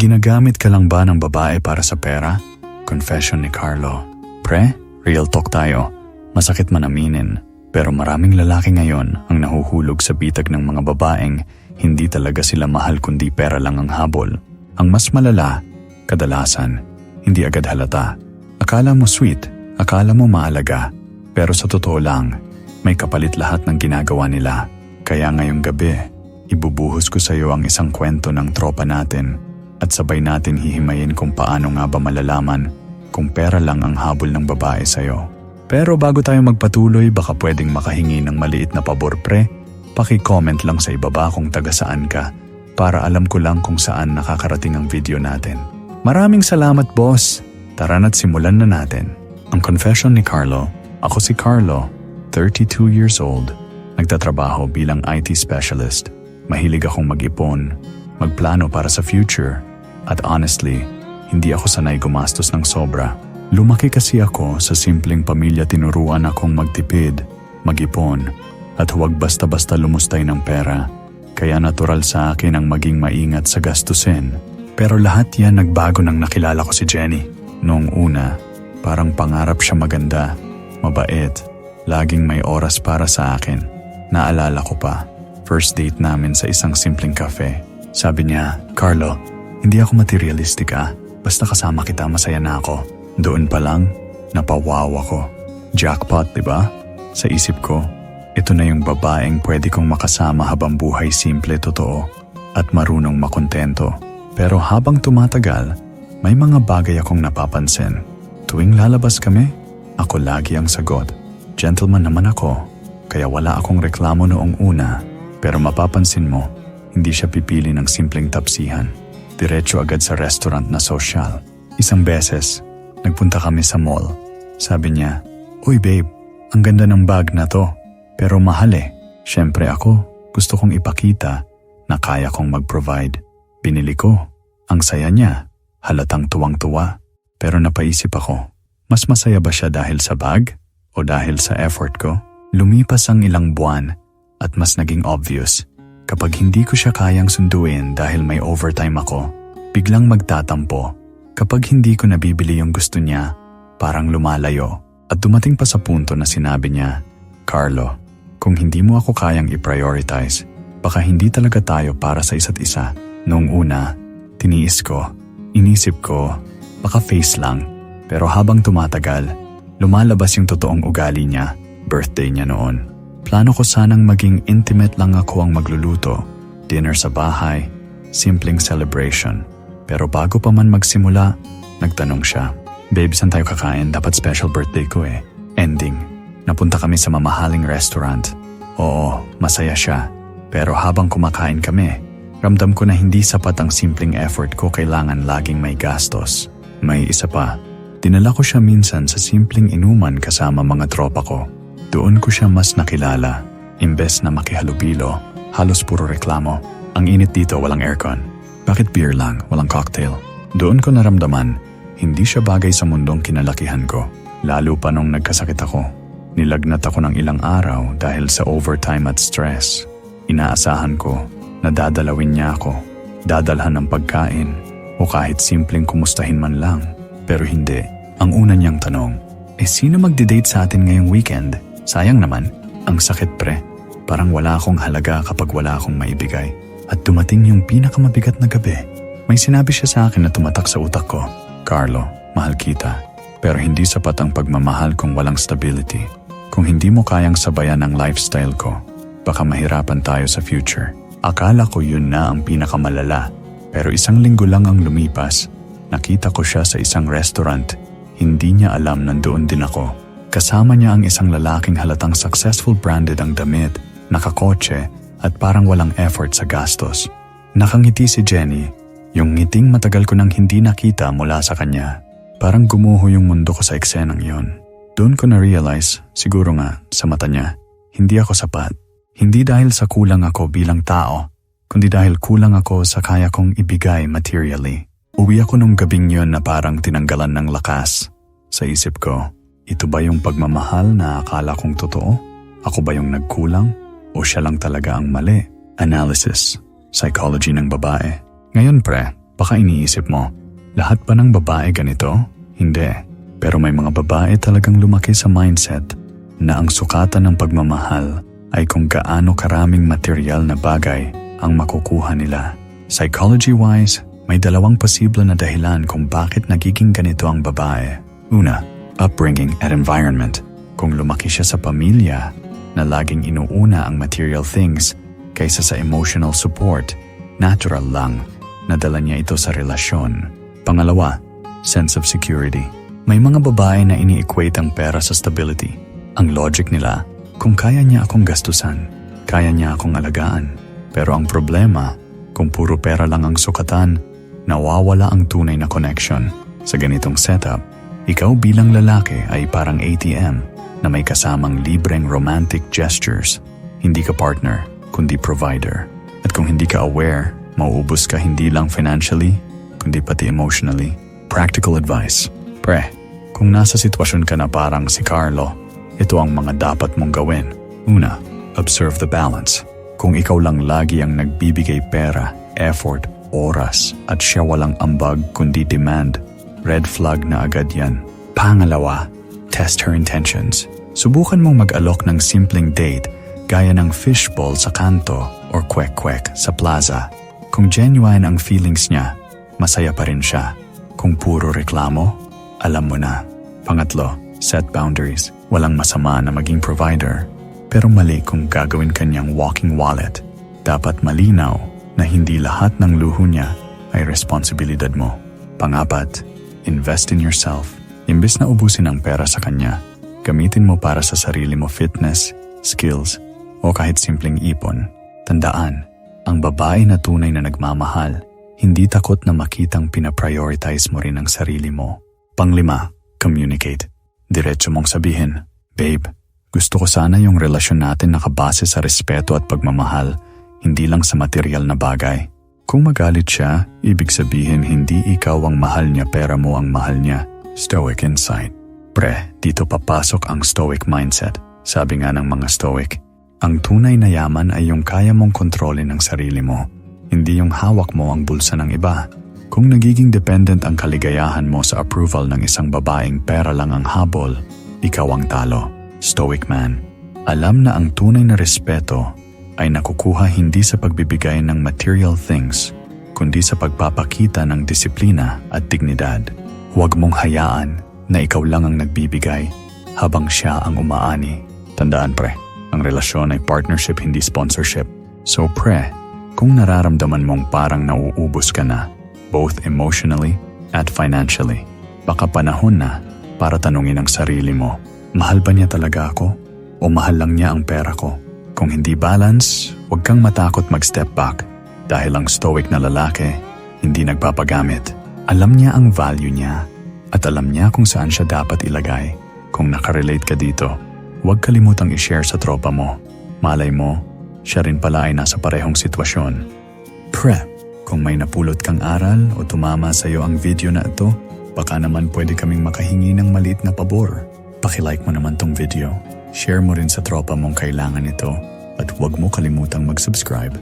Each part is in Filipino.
Ginagamit ka lang ba ng babae para sa pera? Confession ni Carlo. Pre, real talk tayo. Masakit man aminin. Pero maraming lalaki ngayon ang nahuhulog sa bitag ng mga babaeng hindi talaga sila mahal kundi pera lang ang habol. Ang mas malala, kadalasan, hindi agad halata. Akala mo sweet, akala mo maalaga, pero sa totoo lang, may kapalit lahat ng ginagawa nila. Kaya ngayong gabi, ibubuhos ko sa iyo ang isang kwento ng tropa natin at sabay natin hihimayin kung paano nga ba malalaman kung pera lang ang habol ng babae sa iyo. Pero bago tayo magpatuloy, baka pwedeng makahingi ng maliit na pabor pre, paki-comment lang sa ibaba kung taga saan ka para alam ko lang kung saan nakakarating ang video natin. Maraming salamat boss! Tara na't simulan na natin. Ang confession ni Carlo, ako si Carlo, 32 years old, nagtatrabaho bilang IT specialist. Mahilig akong mag-ipon, magplano para sa future, at honestly, hindi ako sanay gumastos ng sobra. Lumaki kasi ako sa simpleng pamilya tinuruan akong magtipid, mag-ipon, at huwag basta-basta lumustay ng pera. Kaya natural sa akin ang maging maingat sa gastusin. Pero lahat yan nagbago nang nakilala ko si Jenny. Noong una, parang pangarap siya maganda, mabait, laging may oras para sa akin. Naalala ko pa, first date namin sa isang simpleng cafe. Sabi niya, Carlo, hindi ako materialistic ah. Basta kasama kita, masaya na ako. Doon pa lang, napawaw ako. Jackpot, di ba? Sa isip ko, ito na yung babaeng pwede kong makasama habang buhay simple totoo at marunong makontento. Pero habang tumatagal, may mga bagay akong napapansin. Tuwing lalabas kami, ako lagi ang sagot. Gentleman naman ako, kaya wala akong reklamo noong una. Pero mapapansin mo, hindi siya pipili ng simpleng tapsihan. Diretso agad sa restaurant na social. Isang beses, nagpunta kami sa mall. Sabi niya, Uy babe, ang ganda ng bag na to. Pero mahal eh. Siyempre ako, gusto kong ipakita na kaya kong mag-provide. Binili ko. Ang saya niya. Halatang tuwang-tuwa. Pero napaisip ako, mas masaya ba siya dahil sa bag? O dahil sa effort ko? Lumipas ang ilang buwan at mas naging obvious. Kapag hindi ko siya kayang sunduin dahil may overtime ako, biglang magtatampo. Kapag hindi ko nabibili yung gusto niya, parang lumalayo. At dumating pa sa punto na sinabi niya, Carlo, kung hindi mo ako kayang i-prioritize, baka hindi talaga tayo para sa isa't isa. Noong una, tiniis ko, inisip ko, baka face lang. Pero habang tumatagal, lumalabas yung totoong ugali niya, birthday niya noon. Plano ko sanang maging intimate lang ako ang magluluto, dinner sa bahay, simpleng celebration. Pero bago pa man magsimula, nagtanong siya, Babe, saan tayo kakain? Dapat special birthday ko eh. Ending. Napunta kami sa mamahaling restaurant. Oo, masaya siya. Pero habang kumakain kami, ramdam ko na hindi sapat ang simpleng effort ko kailangan laging may gastos. May isa pa, dinala ko siya minsan sa simpleng inuman kasama mga tropa ko. Doon ko siya mas nakilala. Imbes na makihalubilo, halos puro reklamo. Ang init dito walang aircon. Bakit beer lang, walang cocktail? Doon ko naramdaman, hindi siya bagay sa mundong kinalakihan ko. Lalo pa nung nagkasakit ako. Nilagnat ako ng ilang araw dahil sa overtime at stress. Inaasahan ko na dadalawin niya ako. Dadalhan ng pagkain o kahit simpleng kumustahin man lang. Pero hindi. Ang una niyang tanong, eh sino magdi-date sa atin ngayong weekend? Sayang naman, ang sakit pre. Parang wala akong halaga kapag wala akong maibigay. At dumating yung pinakamabigat na gabi. May sinabi siya sa akin na tumatak sa utak ko. Carlo, mahal kita. Pero hindi sapat ang pagmamahal kung walang stability. Kung hindi mo kayang sabayan ang lifestyle ko, baka mahirapan tayo sa future. Akala ko yun na ang pinakamalala. Pero isang linggo lang ang lumipas. Nakita ko siya sa isang restaurant. Hindi niya alam nandoon din ako. Kasama niya ang isang lalaking halatang successful branded ang damit, nakakotse, at parang walang effort sa gastos. Nakangiti si Jenny yung ngiting matagal ko nang hindi nakita mula sa kanya. Parang gumuho yung mundo ko sa eksenang yon. Doon ko na-realize, siguro nga, sa mata niya, hindi ako sapat. Hindi dahil sa kulang ako bilang tao, kundi dahil kulang ako sa kaya kong ibigay materially. Uwi ako nung gabing yon na parang tinanggalan ng lakas. Sa isip ko, ito ba yung pagmamahal na akala kong totoo? Ako ba yung nagkulang? O siya lang talaga ang mali? Analysis, psychology ng babae. Ngayon pre, Baka iniisip mo, lahat ba ng babae ganito? Hindi. Pero may mga babae talagang lumaki sa mindset na ang sukatan ng pagmamahal ay kung gaano karaming material na bagay ang makukuha nila. Psychology-wise, may dalawang posible na dahilan kung bakit nagiging ganito ang babae. Una, upbringing at environment. Kung lumaki siya sa pamilya na laging inuuna ang material things kaysa sa emotional support, natural lang na dala niya ito sa relasyon. Pangalawa, sense of security. May mga babae na ini-equate ang pera sa stability. Ang logic nila, kung kaya niya akong gastusan, kaya niya akong alagaan. Pero ang problema, kung puro pera lang ang sukatan, nawawala ang tunay na connection. Sa ganitong setup, ikaw bilang lalaki ay parang ATM na may kasamang libreng romantic gestures. Hindi ka partner, kundi provider. At kung hindi ka aware, mauubos ka hindi lang financially, kundi pati emotionally. Practical advice. Pre, kung nasa sitwasyon ka na parang si Carlo, ito ang mga dapat mong gawin. Una, observe the balance. Kung ikaw lang lagi ang nagbibigay pera, effort, oras, at siya walang ambag kundi demand, red flag na agad yan. Pangalawa, test her intentions. Subukan mong mag-alok ng simpleng date gaya ng fishball sa kanto or kwek-kwek sa plaza. Kung genuine ang feelings niya, masaya pa rin siya. Kung puro reklamo, alam mo na. Pangatlo, set boundaries. Walang masama na maging provider. Pero mali kung gagawin kanyang walking wallet. Dapat malinaw na hindi lahat ng luho niya ay responsibilidad mo. Pangapat, invest in yourself. Imbes na ubusin ang pera sa kanya, gamitin mo para sa sarili mo fitness, skills, o kahit simpleng ipon. Tandaan, ang babae na tunay na nagmamahal, hindi takot na makitang pinaprioritize mo rin ang sarili mo. Panglima, communicate. Diretso mong sabihin, Babe, gusto ko sana yung relasyon natin nakabase sa respeto at pagmamahal, hindi lang sa material na bagay. Kung magalit siya, ibig sabihin hindi ikaw ang mahal niya pera mo ang mahal niya. Stoic insight. Pre, dito papasok ang stoic mindset. Sabi nga ng mga stoic, ang tunay na yaman ay yung kaya mong kontrolin ang sarili mo, hindi yung hawak mo ang bulsa ng iba. Kung nagiging dependent ang kaligayahan mo sa approval ng isang babaeng pera lang ang habol, ikaw ang talo. Stoic man. Alam na ang tunay na respeto ay nakukuha hindi sa pagbibigay ng material things, kundi sa pagpapakita ng disiplina at dignidad. Huwag mong hayaan na ikaw lang ang nagbibigay habang siya ang umaani. Tandaan pre, ang relasyon ay partnership hindi sponsorship. So pre, kung nararamdaman mong parang nauubos ka na, both emotionally at financially, baka panahon na para tanungin ang sarili mo, mahal ba niya talaga ako? O mahal lang niya ang pera ko? Kung hindi balance, huwag kang matakot mag-step back dahil ang stoic na lalaki hindi nagpapagamit. Alam niya ang value niya at alam niya kung saan siya dapat ilagay. Kung nakarelate ka dito, huwag kalimutang i-share sa tropa mo. Malay mo, siya rin pala ay nasa parehong sitwasyon. Prep. Kung may napulot kang aral o tumama sa iyo ang video na ito, baka naman pwede kaming makahingi ng maliit na pabor. Pakilike mo naman tong video. Share mo rin sa tropa mong kailangan ito at huwag mo kalimutang mag-subscribe.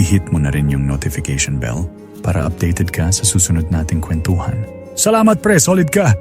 I-hit mo na rin yung notification bell para updated ka sa susunod nating kwentuhan. Salamat pre, solid ka.